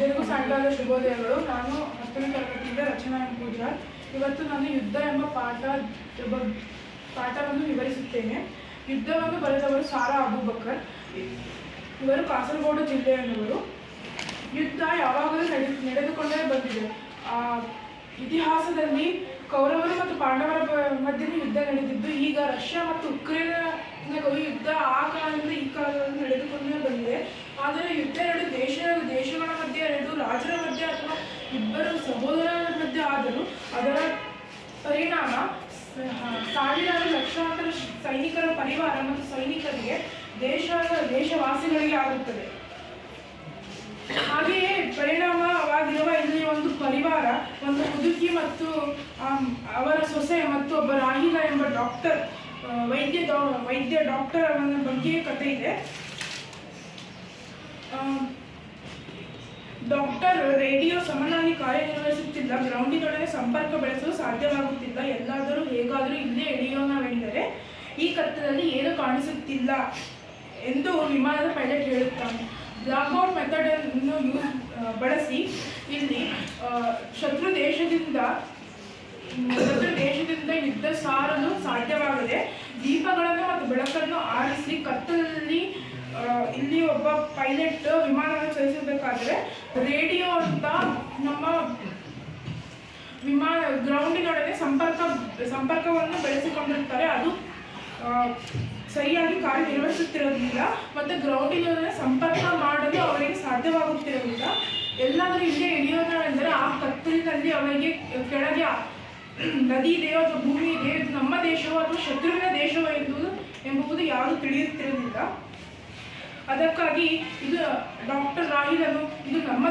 ಎಲ್ಲರಿಗೂ ಸಾಯಂಕಾಲದ ಶುಭೋದಯಗಳು. ನಾನು ಹತ್ತನೇ ತರಗತಿಯಿಂದ ರಚನಾ ಪೂಜಾ ಇವತ್ತು ನಾನು ಯುದ್ಧ ಎಂಬ ಪಾಠ ಪಾಠವನ್ನು ವಿವರಿಸುತ್ತೇನೆ. ಯುದ್ಧವನ್ನು ಬರೆದವರು ಸಾರಾ ಅಬೂಬಕರ್ ಇವರು ಕಾಸರಗೋಡು ಜಿಲ್ಲೆಯವರು ಯುದ್ಧ ಯಾವಾಗಲೂ ನಡೆ, ನಡೆದುಕೊಂಡೇ ಬಂದಿದೆ. ಇತಿಹಾಸದಲ್ಲಿ ಕೌರವರು ಮತ್ತು ಪಾಂಡವರ ಮಧ್ಯೆ ಯುದ್ಧ ನಡೆದಿದ್ದು, ಈಗ ರಷ್ಯಾ ಮತ್ತು ಉಕ್ರೇನ್ ಯುದ್ಧ ಆ ಕಾಲದಿಂದ ಈ ಕಾಲದಲ್ಲಿ ನಡೆದುಕೊಂಡೇ ಬಂದಿದೆ ಆದರೆ ಯುದ್ಧ ಎರಡು ದೇಶ ದೇಶಗಳ ಮಧ್ಯೆ ಎರಡು ರಾಜರ ಮಧ್ಯೆ ಅಥವಾ ಇಬ್ಬರು ಸಹೋದರರ ಮಧ್ಯೆ ಆದರೂ ಅದರ ಪರಿಣಾಮ ಸಾವಿರಾರು ಲಕ್ಷಾಂತರ ಸೈನಿಕರ ಪರಿವಾರ ಮತ್ತು ಸೈನಿಕರಿಗೆ ದೇಶ ದೇಶವಾಸಿಗಳಿಗೆ ಆಗುತ್ತದೆ. ಹಾಗೆಯೇ ಪರಿಣಾಮವಾಗಿರುವ ಇಲ್ಲಿ ಒಂದು ಪರಿವಾರ, ಒಂದು ಮುದುಕಿ ಮತ್ತು ಅವರ ಸೊಸೆ ಮತ್ತು ಒಬ್ಬ ರಾಹಿಲ ಎಂಬ ಡಾಕ್ಟರ್ ವೈದ್ಯ ವೈದ್ಯ ಡಾಕ್ಟರ್ ಅವನ ಬಗ್ಗೆ ಕಥೆ ಇದೆ. ಡಾಕ್ಟರ್ ರೇಡಿಯೋ ಸಮನಾಗಿ ಕಾರ್ಯನಿರ್ವಹಿಸುತ್ತಿಲ್ಲ ಗ್ರೌಂಡಿನೊಡನೆ ಸಂಪರ್ಕ ಬೆಳೆಸಲು ಸಾಧ್ಯವಾಗುತ್ತಿಲ್ಲ. ಎಲ್ಲಾದರೂ ಹೇಗಾದರೂ ಇಲ್ಲೇ ಎಳೆಯೋಣವೆಂದರೆ ಈ ಕತ್ತಲಲ್ಲಿ ಏನು ಕಾಣಿಸುತ್ತಿಲ್ಲ ಎಂದು ವಿಮಾನದ ಪೈಲಟ್ ಹೇಳುತ್ತಾನೆ. ಬ್ಲಾಕ್ಔಟ್ ಮೆಥಡ್ ಅನ್ನು ಯೂಸ್ ಬಳಸಿ ಇಲ್ಲಿ ಶತ್ರು ದೇಶದಿಂದ ಶತ್ರು ದೇಶದಿಂದ ಯುದ್ಧ ಸಾರಲು ಸಾಧ್ಯವಾಗದೆ ದೀಪಗಳನ್ನು ಮತ್ತು ಬೆಳಕನ್ನು ಆರಿಸಿ ಕತ್ತಲಲ್ಲಿ ಆ, ಇಲ್ಲಿ ಒಬ್ಬ ಪೈಲಟ್ ವಿಮಾನವನ್ನು ಚಲಿಸಬೇಕಾದ್ರೆ ರೇಡಿಯೋ ಅಂತ ನಮ್ಮ ವಿಮಾನ ಗ್ರೌಂಡಿನೊಡನೆ ಸಂಪರ್ಕ, ಸಂಪರ್ಕವನ್ನು ಬೆಳೆಸಿಕೊಂಡಿರ್ತಾರೆ. ಅದು ಸರಿಯಾಗಿ ಕಾರ್ಯನಿರ್ವಹಿಸುತ್ತಿರೋದ್ರಿಂದ ಮತ್ತು ಗ್ರೌಂಡಿನೊಡನೆ ಸಂಪರ್ಕ ಮಾಡಲು ಅವರಿಗೆ ಸಾಧ್ಯವಾಗುತ್ತಿರಲಿಲ್ಲ ಎಲ್ಲಾದರೂ ಇಲ್ಲಿ ಇಳಿಯೋಣವೆಂದರೆ ಆ ಕತ್ತಲಿನಲ್ಲಿ ಅವರಿಗೆ ಕೆಳಗೆ ನದಿ ಇದೆಯೋ ಅಥವಾ ಭೂಮಿ ಇದೆಯೋ ನಮ್ಮ ದೇಶವೋ ಅಥವಾ ಶತ್ರುವಿನ ದೇಶವೋ ಎಂಬುದು ಎಂಬುದು ಯಾರು ತಿಳಿಯುತ್ತಿರಲಿಲ್ಲ ಅದಕ್ಕಾಗಿ ಇದು ಡಾಕ್ಟರ್ ರಾಹಿಲನು ಇದು ನಮ್ಮ